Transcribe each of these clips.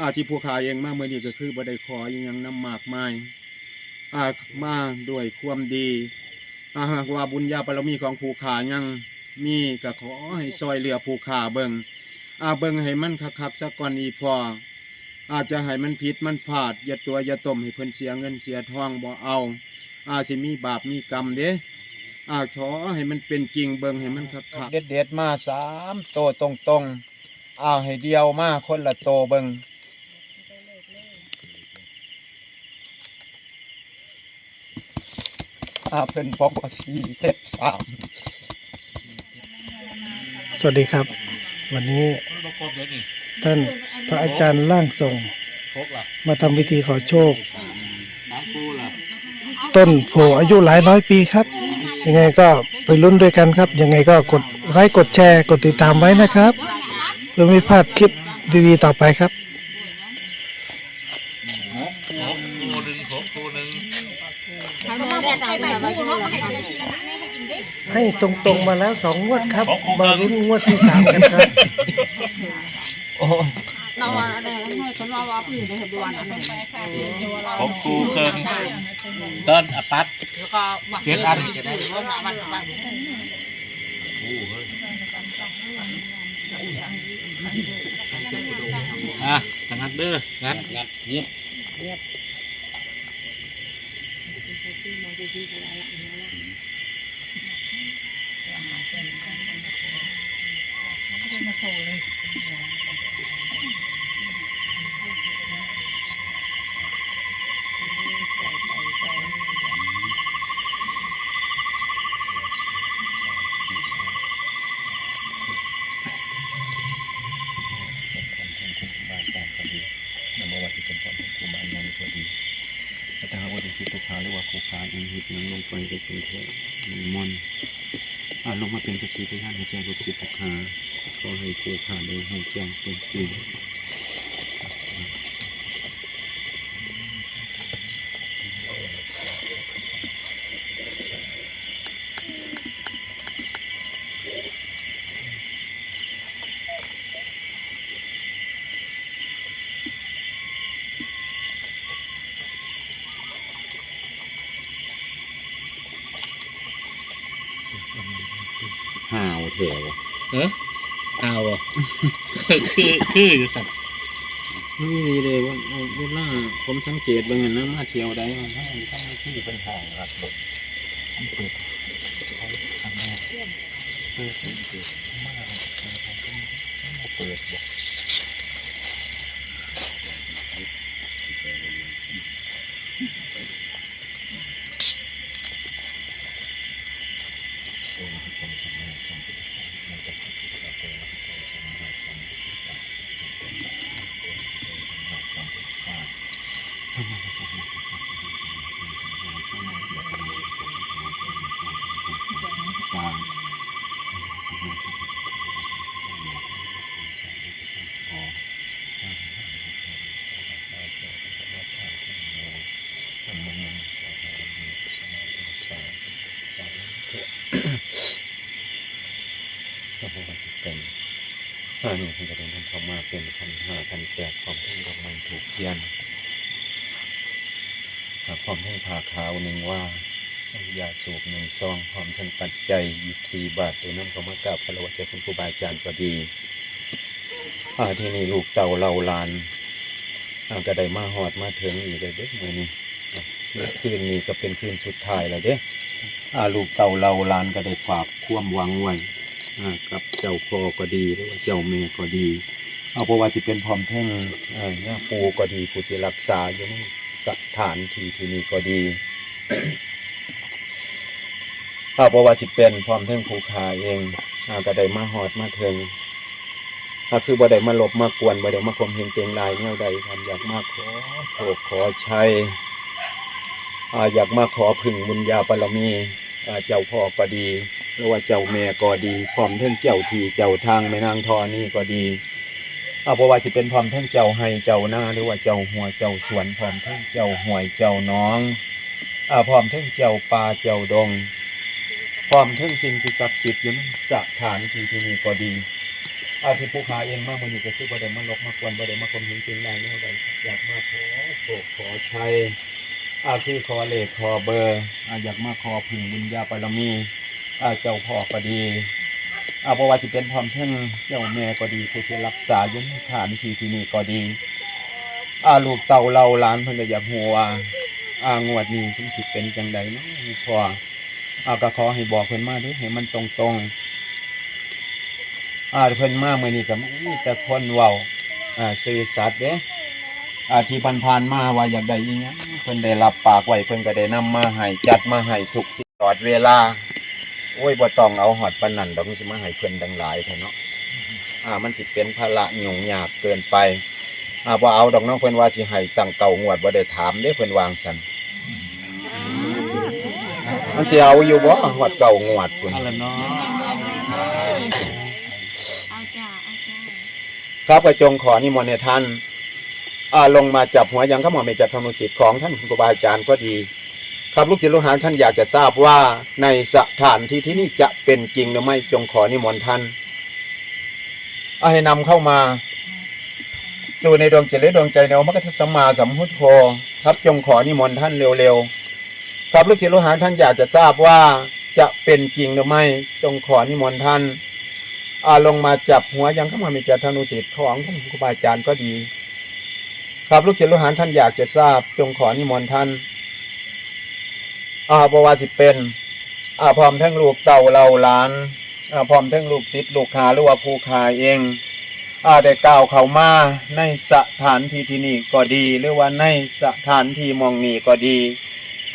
อาที่ผู้ขาเองมาเมื่อนี้ก็คือบ่ได้ขออหยังนำมากมายอามาด้วยความดีอาหากว่าบุญญาบารมีของผู้ขายังมีก็ขอให้ซอยเหลือผู้ขาเบิงอาเบิงให้มันคักๆซะก่อนอีพอ อาจจะให้มันผิดมันพลาดอย่าตัวอย่าต้มให้เพิ่นเสียเงินเสียทองบ่เอา อาสิมีบาปมีกรรมเด้อาขอให้มันเป็นจริงเบิงให้มันคักๆเด็ดๆมาสามโตตรงๆอาให้เดียวมาคนละโตเบิง อาเพิ่นบอกว่าสี่เจ็ดสามสวัสดีครับ วันนี้ท่านพระอาจารย์ร่างทรงมาทำพิธีขอโชค ต้นโพอายุหลายร้อยปีครับ ยังไงก็ไปลุ้นด้วยกันครับ ยังไงก็กดไลค์กดแชร์กดติดตามไว้นะครับเพื่อไม่พลาดคลิปดีๆต่อไปครับ ให้ ตรงๆมาแล้วสองงวดครับ มาลุ้นงวดที่สามกันครับเราว่าอะไรให้ฉันว่าว่าผู้หญิงในเหตุด่วนอันนี้ผมครูเคิงต้นอปัตแล้วก็ว่าเจ็ดอันวันวันวันอะทางนัดเด้องัดงัดเงียบนโมวัติเป็นพ รของครูบาอาจารย์สวัสดีพระเจ้าวัติสิทุกขาหรือว่าครูขาเองหิตนั้นลงไปไปเป็นเทมีมนต์อ่าลงมาเป็นสติปัญญาให้แจ้งรูปจิตทุกขาขอให้ครูขาได้ให้แจ้งเป็นจริง ห่าวเถอะ เออเอาบ่ คือออยู่สัตว์ไม่มีเลยว่าเวลาผมสังเกตบางอย่างนะมาเที่ยวใดมันทั้งทั้งที่เป็นห่างครับเปิดเปิดทำแม่เปิดเปิดเปิดมากเปิดบอกเพราะว่าเป็นห้าหนึ่งพันจะเป็นพันเข้ามาเป็นพันห้าพันแปดความทุ่งดอกไม้ถูกเทียนครับความทุ่งผ่าขาวหนึ่งว่า ยาสูบหนึ่งซองพร้อมทั้งปัจจัยยีทีบาทตัวน้ำเขามากราบพระวัจคุณครูบาอาจารย์ก็ดีอาที่นี่ลูกเต่าเราลานอาก็ได้มาหอดมาถึงอีกเลยเด้อมื่อนี้อะคืนนี้ก็เป็นคืนสุดท้ายแล้วเด้ออ่าลูกเต่าเราลานก็ได้ฝากความหวังไว้ กับเจ้าพ่อก็ดีหรือว่าเจ้าแม่ก็ดี เอาเพราะว่าที่เป็นพร้อมทั้งอ่าย่าปูก็ดีผู้ที่รักษาอยู่ในสถานที่ที่นี่ก็ดีถ้าเพราะว่าสิเป็นพร้อมเทิงภูขาเองอาก็ได้มาหอดมาเทิงถ้าคือบ่ได้มาหลบมากวนบ่ได้มาคมเห็นเตียงลายแนวใดทำอยากมาขอโชคขอชัยอ่าอยากมาขอพึ่งบุญญาบารมีอ่าเจ้าพ่อก็ดี หรือว่าเจ้าแม่ก็ดีพร้อมเทิงเจ้าที่เจ้าทางแม่นางทอนี่ก็ดีเอาเพราะว่าสิเป็นพร้อมเทิงเจ้าให้เจ้าหน้าหรือว่าเจ้าหัวเจ้าสวนพร้อมเทิงเจ้าห่วยเจ้าน้องอ่าพร้อมเทิงเจ้าป่าเจ้าดงพร้อมทั้งสิ่งที่ศักดิ์สิทธิ์อยู่ในสถานที่ที่นี่ก็ดีอาที่ผู้ขาเองมากมันนี่ก็คือบ่ได้มาลกมากวนบ่ได้มาคมหิงจริงได้เนี่ยใดอยากมาขอโศกขอชัยอาคือขอเลขขอเบอร์อาอยากมาขอพึ่งบุญญาบารมี เจ้าพ่อก็ดีอาเพราะว่าจะเป็นพร้อมเทั้งเจ้าแม่ก็ดีผู้ที่รักษายุ่ในฐานที่ที่นี่ก็ดีอาลูกเต่าเราหลานเพิ่นก็อยากหัวอางวดนี้ถึงสิเป็นจังใดเนาะพออาก็ขอให้บอกเพิ่นมาด้อให้มันตรงๆอาเพิ่นมาเมื่อนี้ก็มีแต่คนเว้าอ่าสื่อสัตว์เด้อาที่ผ่านมาว่าอยากได้อีหยังเพิ่นได้รับปากไว้เพิ่นก็ได้นำมาให้จัดมาให้ทุกตลอดเวลา โอ้ยบ่ต้องเอาหอดปานนั้นดอกมันสิมาให้เพิ่นดังหลายแท้เนาะอ่า มันสิเป็นภาระยุ่งยากเกินไป อ่าบ่เอาดอกเน้องเพิ่นว่าสิให้ตั้งเก่างวดบ่ได้ถามเด้เพิ่นวางซั่นมันสิเอาอยู่บ่ฮอดเก่างวดพุ่น เอาละเนาะเอาจ้าเอาจ้าครับก็จงขอนิมนต์ให้ท่านอ่าลงมาจับหัวยังข้ามาเมจัดธรรมกิจของท่านครูบาอาจารย์ก็ดี ครับลูกศิษย์ลูกหาท่านอยากจะทราบว่าในสถานที่ที่นี่จะเป็นจริงหรือไม่จงขอนิมนต์ท่านเอาให้นำเข้ามาดูในดวงจิตและดวงใจในองค์พระกัตสมมาสัมพุทโธครับจงขอนิมนต์ท่านเร็วๆครับลูกศิษย์ลูกหาท่านอยากจะทราบว่าจะเป็นจริงหรือไม่จงขอนิมนต์ท่านอาลงมาจับหัวยังเข้ามามีเจตนุสิทธิ์ของท่านครูบาอาจารย์ก็ดี ครับลูกศิษย์ลูกหาท่านอยากจะทราบ จงขอนิมนต์ท่าน อาบวาสิเป็นอาพร้อมทั้งลูกเต่าเราหลานอาพร้อมทั้งลูกศิษย์ลูกหาหรือว่าผู้ขาเองอาได้กล่าวเขามาในสถานที่ที่นี่ก็ดี หรือว่าในสถานที่มองนี้ก็ดี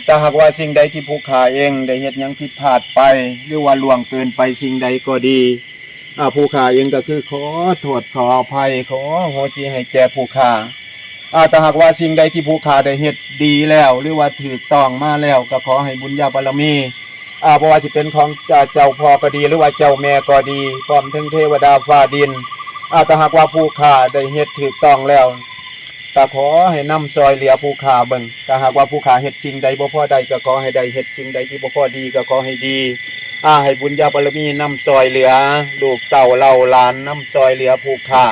แต่หากว่าสิ่งใดที่ผู้ขาเอง ได้เฮ็ดหยังผิดพลาดไป หรือว่าล่วงเกินไปสิ่งใดก็ดีอาผู้ขาเองก็คือขอโทษขออภัยขอโหสิให้แก่ผู้ขา อ่าแต่หากว่าสิ่งใดที่ผู้ขาได้เฮ็ดดีแล้ว หรือว่าถือต้องมาแล้ว ก็ขอให้บุญญาบารมีอ่าเพราะว่าสิเป็นของเจ้าพ่อก็ดี หรือว่าเจ้าแม่ก็ดีพร้อมทั้งเทวดาฟ้าดินอาแต่หากว่าผู้ขาได้เฮ็ดถูกต้องแล้วก็ขอให้นำซอยเหลือผู้ขาเบิ่งแต่หากว่าผู้ขาเฮ็ดสิ่งใดบ่พอใดก็ขอให้ได้เฮ็ดสิ่งใดที่บ่พอดีก็ขอให้ดีอาให้บุญญาบารมีนำซอยเหลือลูกเต่าเหล่าหลานนำซอยเหลือผูกขา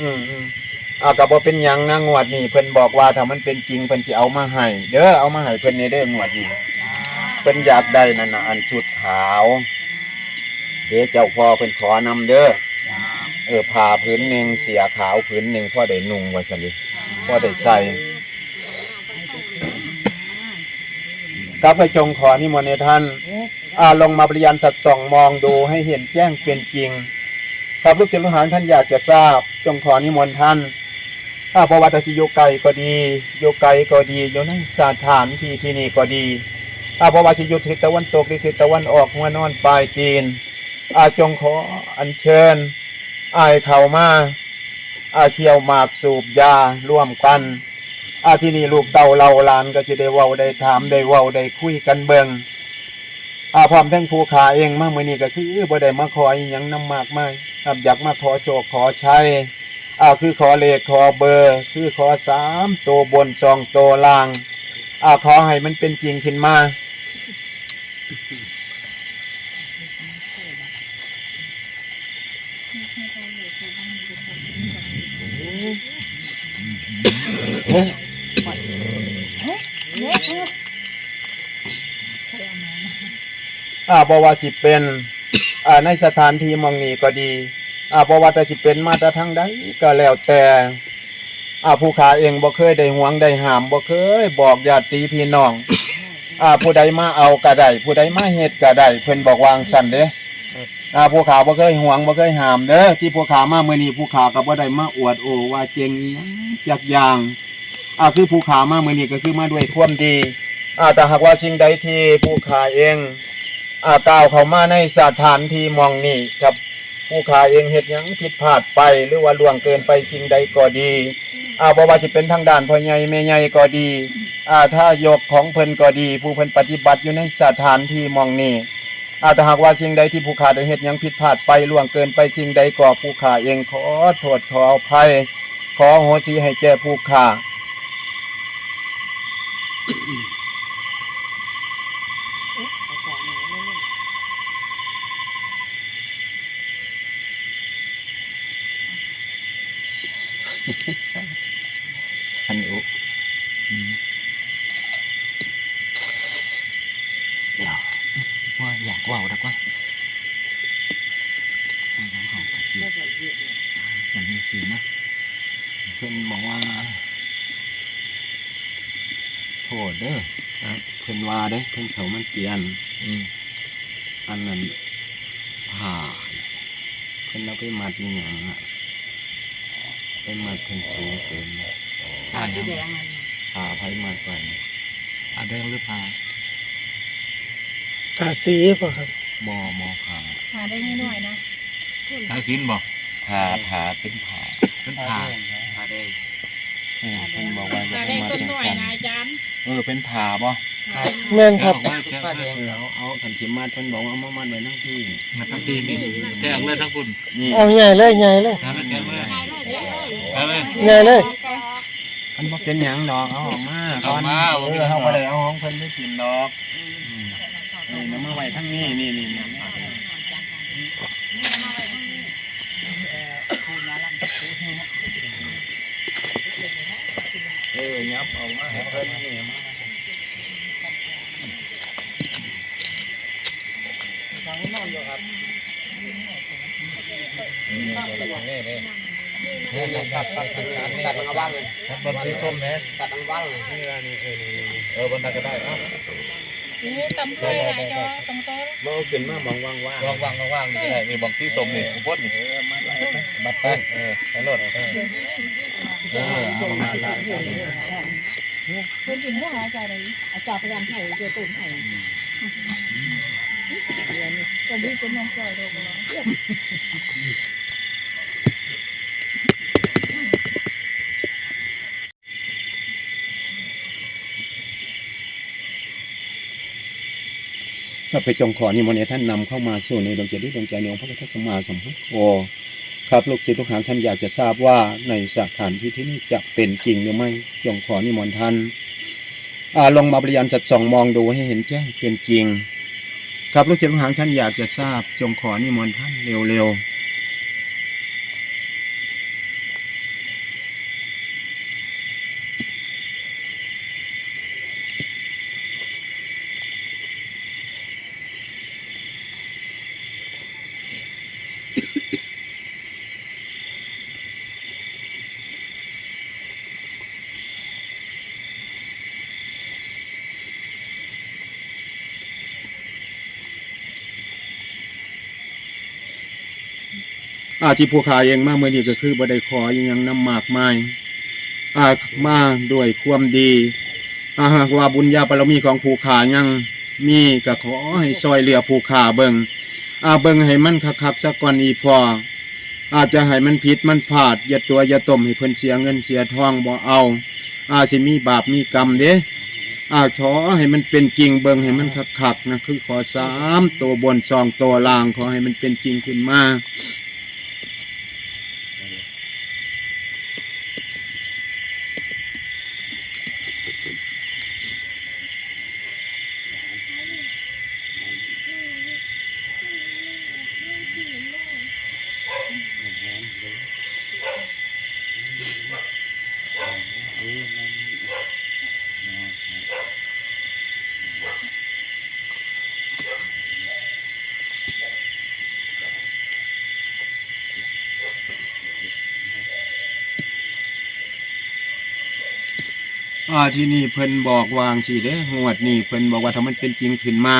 อืมอืมอ่าก็บ่เป็นหยังนะงวดนี้เพิ่นบอกว่าถ้ามันเป็นจริงเพิ่นสิเอามาให้เด้อเอามาให้เพิ่นในเด้องวดนี้เพิ่นอยากได้นั่นน่ะอันชุดขาวเดี๋ยวเจ้าพ่อเพิ่นขอนำเด้อเออผ้าผืนหนึ่งเสียขาวผืนหนึ่งพ่อได้นุ่งไว้ซั่นดิพ่อได้ใส่ครับไปจงขอนิมนต์ในท่าน อ่าลงมาปริยานสัตว์ส่องมองดูให้เห็นแจ้งเป็นจริงครับลูกศิษย์ลูกหาท่านอยากจะทราบ จงขอนิมนต์ท่านอาประวัตสิโยไกก็ดี โยไกก็ดีอยู่ในสถานที่ที่นี่ก็ดีอาประวัติอยู่ทิศตะวันตกหรือทิศตะวันออกหัวนอนปลายจีนอาจงขออัญเชิญอายเข้ามาอาเที่ยวหมากสูบยาร่วมกันอาที่นี่ลูกเต่าเราลานก็จะได้เว้าได้ถามได้เว้าได้คุยกันเบิงอาพร้อมทั้งผู้ขาเองมากเมื่อนี้ก็คือบ่ได้มาขออหยังน้ำมากมายครับอยากมาขอโชคขอใชัย อ่าคือขอเลขขอเบอร์ คือขอสามตัวบนสองตัวล่างอ่าขอให้มันเป็นจริงขึ้นมาอ่าบว่าสิเป็น อ่าในสถานที่มองนี้ก็ดี อ่าบว่าแต่สิเป็นมาแต่ทางใดก็แล้วแต่อ่าผู้ขาเองบ่เคยได้ห่วงได้ห้ามบ่เคย บอกญาติพี่น้องอ่าผู้ใดมาเอาก็ได้ผู้ใดมาเฮ็ดก็ได้เพิ่นบอกวางสั่นเด้อ่าผู้ขาบ่เคยห่วงบ่เคยห้ามเด้อที่ผู้ขามามื้อนี้ผู้ขาก็บ่ได้มาอวดโอ้ว่าเก่งอีหยังจักอย่างอ่าคือผู้ขามามื้อนี้ก็คือมาด้วยความดีอ่าแต่หากว่าสิ่งใดที่ผู้ขาเองอ่ากล่าวเข้ามาในสถานที่หมองนี้ครับ ผู้ขาเองเฮ็ดหยังผิดพลาดไป หรือว่าล่วงเกินไปสิ่งใดก็ดีอ่าบ่ว่าสิเป็นทางด้านพ่อใหญ่แม่ใหญ่ก็ดีอ่าถ้ายกของเพิ่นก็ดี ผู้เพิ่นปฏิบัติอยู่ในสถานที่มองนี้อ่าแต่หากว่าสิ่งใดที่ผู้ขาได้เฮ็ดหยังผิดพลาดไปล่วงเกินไปสิ่งใดก็ผู้ขาเองขอโทษขออภัยขอโหสิให้แก่ผู้ขา พันอุอืมเดี๋ยว ว่าอยากว่าวดักว่าอย่างนี้สินะเพื่อนบอกว่าโทษเด้อครับเพื่อนว่าเด้เพื่อนเขามันเปลี่ยนอืมอันนั้นผ่าเพิ่นเอาไปมัดอหย่างอะไปมัดเพิ่นสูงเกินผ่ายังผ่าไผมัดไปผ่าแดงหรือผ่า ภาษีป่ะครับมอมอผ่าหาได้น้อยๆนะทางสินบ่ผ่าผ่าเป็นผ่าเป็นผ่าผ่าแดงเออเพิ่นบอกว่าจะหาไปได้มัดต้นจังน้อยซั่นนะอาจารย์เออเป็นผ่าบ่แม่นครับ แกะออกมาแกะออกผ่ามาแดงเอาเอาขันสิมัดเพิ่นบอกว่าเอามามัดไว้ทั้งที่มาทั้งทีนี่แกะออกเลยทั้งคุณนี่เอาใหญ่เลยใหญ่เลย นะแกะเลยใช่เลยแกะเลย ใหญ่เลย มันบ่เป็นหยังดอกเอาออกมาเอาออกมาเออเฮาบ่ได้เอาของเพิ่นไปกินดอก เออนํมาไว้ทั้งนี้นี่นี่นี่ผ่าแดงเออยับออกมาให้เพิ่นนี่มาตัดตัดตัดตัดมันว่างเลยบนที่ส้มแม่ตัดมันว่างเลยนี่นี่เออนี่เออบนตัดก็ได้เอ้านี่ตำกล้วยนะจอตำโตบ่เอาขึ้นมามองว่างว่างวางวางวางนี่นี่บางที่สมนี่ผมพดนี่มาไล่ไปบัดไปเออไปรถเออเออมาไล่เพิ่นกินบ่หาใจเลยอาจารย์พยายามไห้เจอตุ่มไห้เดี๋ยวนี้ตอนนี้เป็นน้องจอยโดนแล้ว ข้าพเจงขอนิมนต์ให้ท่านนำเข้ามาสู่ในดวงใจด้วยดวงใจในองค์พระพุทธสมมาสัมพุทโธครับลูกศิษย์ลูกหาท่านอยากจะทราบว่าในสถานที่ที่นี่จะเป็นจริงหรือไม่จงขอนิมนต์ท่านอาลงมาบริยานจัดส่องมองดูให้เห็นแจ้งเป็นจริง ครับลูกศิษย์ลูกหาท่านอยากจะทราบ จงขอนิมนต์ท่านเร็วๆ อาที่ผู้ขาเองมาเมื่อนี้ก็คือบ่ได้ขออหยังนำมากมายอามาด้วยความดีอาหากว่าบุญญาบารมีของผู้ขายังมีก็ขอให้ซอยเหลือผู้ขาเบิงอาเบิงให้มันคักๆสักก่อนอีพอ อาจจะให้มันผิดมันพลาดอย่าตัวอย่าต้มให้เพิ่นเสียเงินเสียทองบ่เอา อาสิมีบาปมีกรรมเด้อาขอให้มันเป็นจริงเบิงให้มันคักๆนะคือขอสามตัวบนสองตัวล่างขอให้มันเป็นจริงขึ้นมา อ่าที่นี่เพิ่นบอกวางสิเด้งวดนี่เพิ่นบอกว่าถ้ามันเป็นจริงขึ้นมา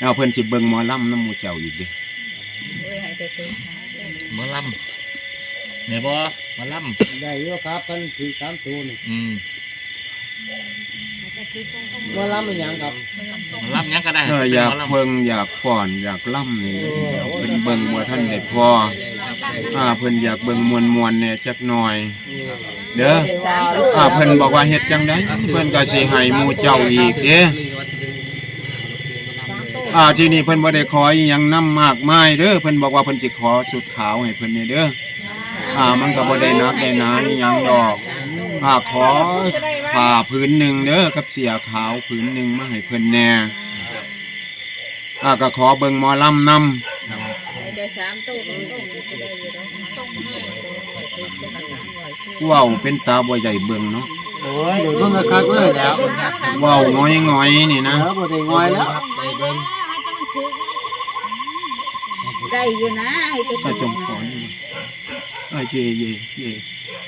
เอาเพิ่นสิเบิ่งหมอลำน้ำหมูเจ้าอีกเด้หมาลำเนี่ยบ่หมาลได้เยอะครับกันถือสามตัวนี่ำอืมมาล้ำเป็นหยังครับหมาลำยังก็ได้เอออยากหมลำ เบิ่งอยากฟ้อนอยากล่ำนี่เพิ่นเบิ่งบ่ท่านได้พอ อ่าเพิ่นอยากเบิ่งมวนๆแหน่จักหน่อย เด้ออ่าเพิ่นบอกว่าเฮ็ดจังไดเพิ่นก็สิให้หมู่เจ้าอีกเด้อ่าที่นี่เพิ่นบ่ได้ขออีหยังนำมากมายเด้อเพิ่นบอกว่าเพิ่นสิขอสุดขาวให้เพิ่นนี่เด้ออ่ามันก็บ่ได้นักได้หนาอีหยังดอกอ่าขอผ้าผืนหนึงเด้อกับเสียขาวผืนหนึงมาให้เพิ่นแหน่อ่าก็ขอเบิ่งหมอลำนำ ได้สามตู้เว้าเป็นตาบ่ใหญ่เบิ่งเนาะโอ้ยเดี๋ยวเพิ่งกระคักเลยแล้วเว้าง้อยๆนี่นะแล้วบ่ได้งอยแล้วได้อยู่นะให้ตัวพระจงขอนี่อาเยเยเย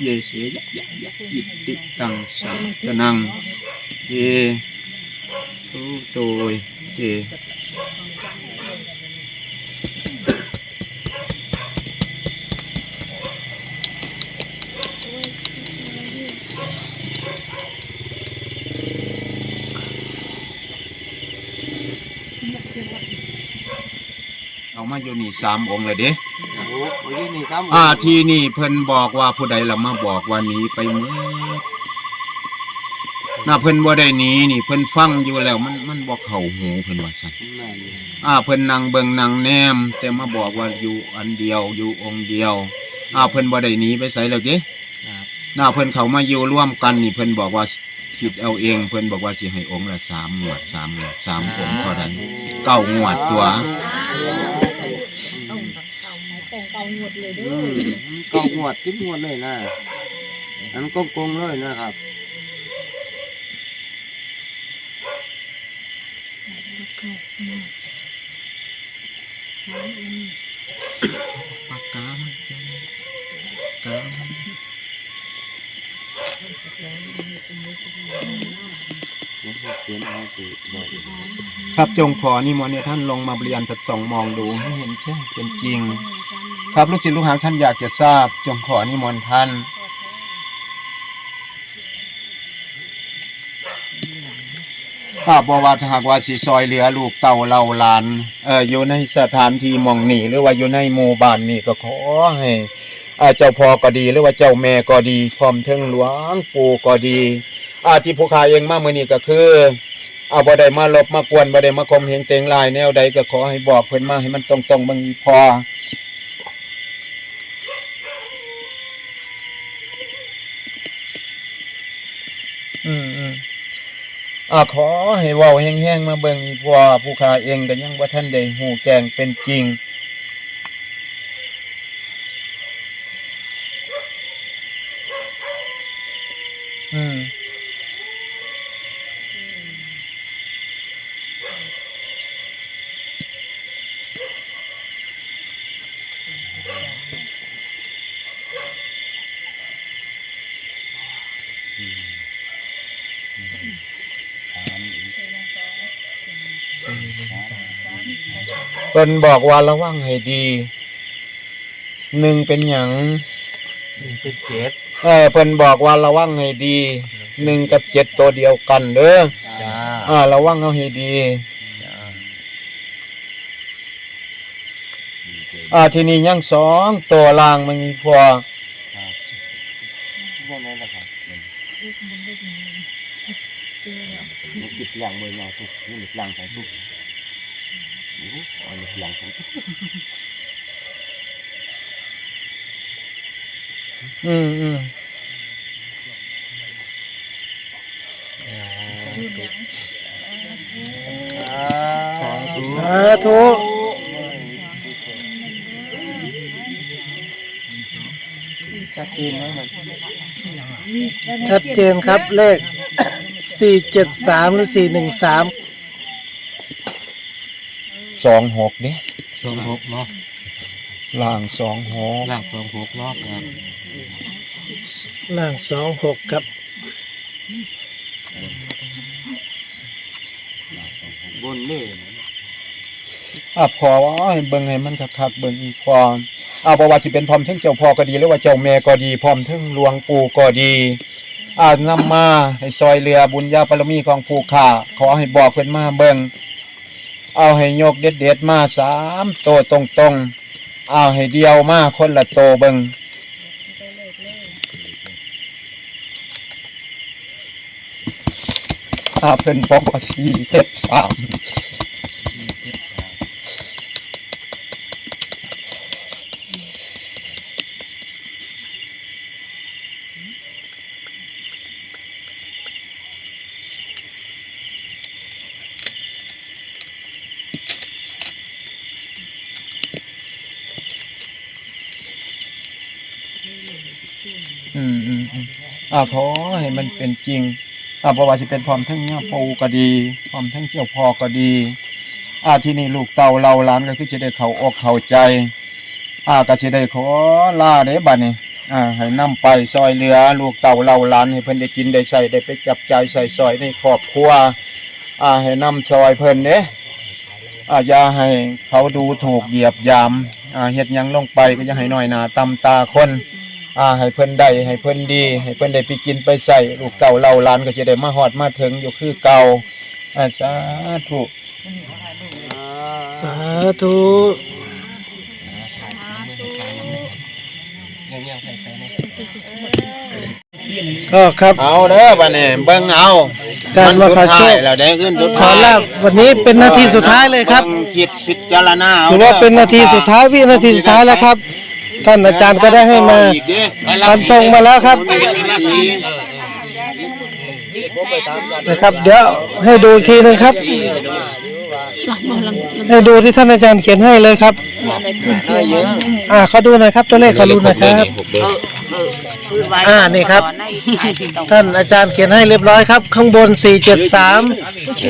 เยเสยะยะยะอิติตังสังกนังเยตุโตยเย มาอยู่นี่สามองค์เลยเด้โอ้โหนี่ครับอ่าทีนี่เพิ่นบอกว่าผู้ใดละมาบอกว่าหนีไปเมื่อน่าเพิ่นบ่ได้หนีนี่เพิ่นฟังอยู่แล้ว มันมันบ่เข้าหูเพิ่นว่าซั่นอ่าเพิ่นนั่งเบิ่งนั่งแนม แต่มาบอกว่าอยู่อันเดียวอยู่องค์เดียวอ่าเพิ่นบ่ได้หนีไปไสแล้วเด้น่าเพิ่นเข้ามาอยู่ร่วมกันนี่เพิ่นบอกว่าคิดเอาเองเพิ่นบอกว่าสิให้องค์ละสามหมวดสามหมวดสามองค์เท่านั้นเก้าหมวดตัว แต่งเก่าหม ดเลยเด้อือมก็งวดสิบงวดเลยนะอันก็โกงเลยนะครับ ปากกามันกามันเขียนเอาสิบอกครับจงขอนิมนต์ให้ท่านลงมาเรียนสัดส่องมองดูให้เห็นแจ้งเป็นจริง ครับลูกศิษย์ลูกหาท่านอยากจะทราบ จงขอนิมนต์ท่านถ้าบว่าถ้าหากว่าสิซอยเหลือลูกเต่าเล่าหลานเอออยู่ในสถานที่หมองหนีหรือว่าอยู่ในหมู่บ้านนี่ก็ขอให้อาเจ้าพ่อก็ดีหรือว่าเจ้าแม่ก็ดี พร้อมเทิงหลวงปู่ก็ดีอาที่ผู้ขาเองมาเมื่อนี้ก็คือ เอาบ่ได้มาลบมากวนบ่ได้มาคมเหงเตงลายแนวใดก็ขอให้บอกเพิ่นมาให้มันตรงๆบิ่งอีพอมอืม อาขอให้เว้าแห้งๆมาเบิ่งอีพอผู้ขาเองก็ยังว่าท่านได้หูแจงเป็นจริง นบอกว่าระวังให้ดีหนึ่งเป็นหยังหนึ่งเป็นเจ็ดเออเพิ่นบอกว่าระวังให้ดีหนึ่งกับเจ็ดตัวเดียวกันเด้อจ้าอ่าระวังเอาให้ดีอ่าทีนี้ยังสองตัวล่างมันมีพอพวกนั้นนะครับมันติดหลังมือมาทุกนี่มันหลังใส่ทุก โอ้โหอันนี้หลังใส่ทุกอืมอืมสาธุชัดเจนไหมมันชัดเจนครับเลขสี่เจ็ดสามหรือสี่หนึ่ง สามสองหกเด้สองหกเนาะล่างสองหกล่างสองหกเนาะครับล่างสองหกครับบนนี่อะพอว่าให้เบิ่งให้มันคักๆเบิ่งอีกพออ่าบ่ว่าสิเป็นพร้อมเทั้งเจ้าพ่อก็ดีหรือว่าเจ้าแม่ก็ดีพร้อมเทั้งหลวงปู่ก็ดีอ่านำมาให้ซอยเรือบุญญาบารมีของผู้ข้าขอให้บอกเพิ่นมาเบิ่ง เอาให้ยกเด็ดๆมาสามโตวตรงๆเอาให้เดียวมาคนละโตเบิงอาเป็นบอกว่าสี่เจ็ดสาม อ่าขอให้มันเป็นจริงอาเพราะว่าจะเป็นพร้อมทั้งเนี่ยปูก็ดีพร้อมทั้งเจ้าพ่อก็ดี อาที่นี่ลูกเต่าเราล้านก็คือจะได้เขาอกเข้าใจ อาก็จะได้ขอลาเด้บัดนี้อ่าให้นำไปซอยเรือลูกเต่าเราล้านให้เพิ่นได้กินได้ใส่ได้ไปจับใจใส่ซอยในครอบครัวอ่าให้นำซอยเพิ่นเด้อาอย่าให้เขาดูถูกเหยียบยามอ่าเฮ็ดยังลงไปก็อย่าให้หน้อยหนาตำตาคน อ่าให้เพิ่นได้ให้เพิ่นดี ให้เพิ่นได้ไปกินไปใส่ลูกเต่าเราหล้านก็จะได้มาฮอดมาถึงอยู่คือเก่าอ่าสาธุสาธุก็ครับ เอาเด้อบัดนี้เบิ่งเอาการว่าขอโชคแล้วได้ขึ้นสุดขอลาบวันนี้เป็นนาทีสุดท้ายเลยครับบิ่งคิดพิจารณาเถือว่าเป็นนาทีสุดท้ายวินาทีสุดท้ายแล้วครับ ท่านอาจารย์ก็ได้ให้มาฟันธงมาแล้วครับนะครับ เดี๋ยวให้ดูทีหนึ่งครับ ให้ดูที่ท่านอาจารย์เขียนให้เลยครับ อ่าเขาดูหน่อยครับ ตัวเลขเขาดูหน่อยครับ อ่านี่ครับท่านอาจารย์เขียนให้เรียบร้อยครับ ข้างบน 473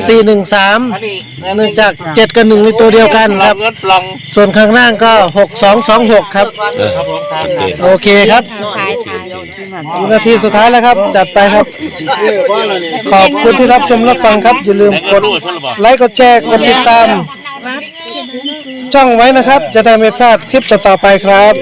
413 เนื่องจาก 7 กับ1ในตัวเดียวกันครับ ส่วนข้างล่างก็ 6226 ครับโอเคครับวินาทีสุดท้ายแล้วครับ จัดไปครับ ขอบคุณที่รับชมรับฟังครับ อย่าลืมกดไลค์กดแชร์กดติดตาม ช่องไว้นะครับ จะได้ไม่พลาดคลิปต่อๆไปครับ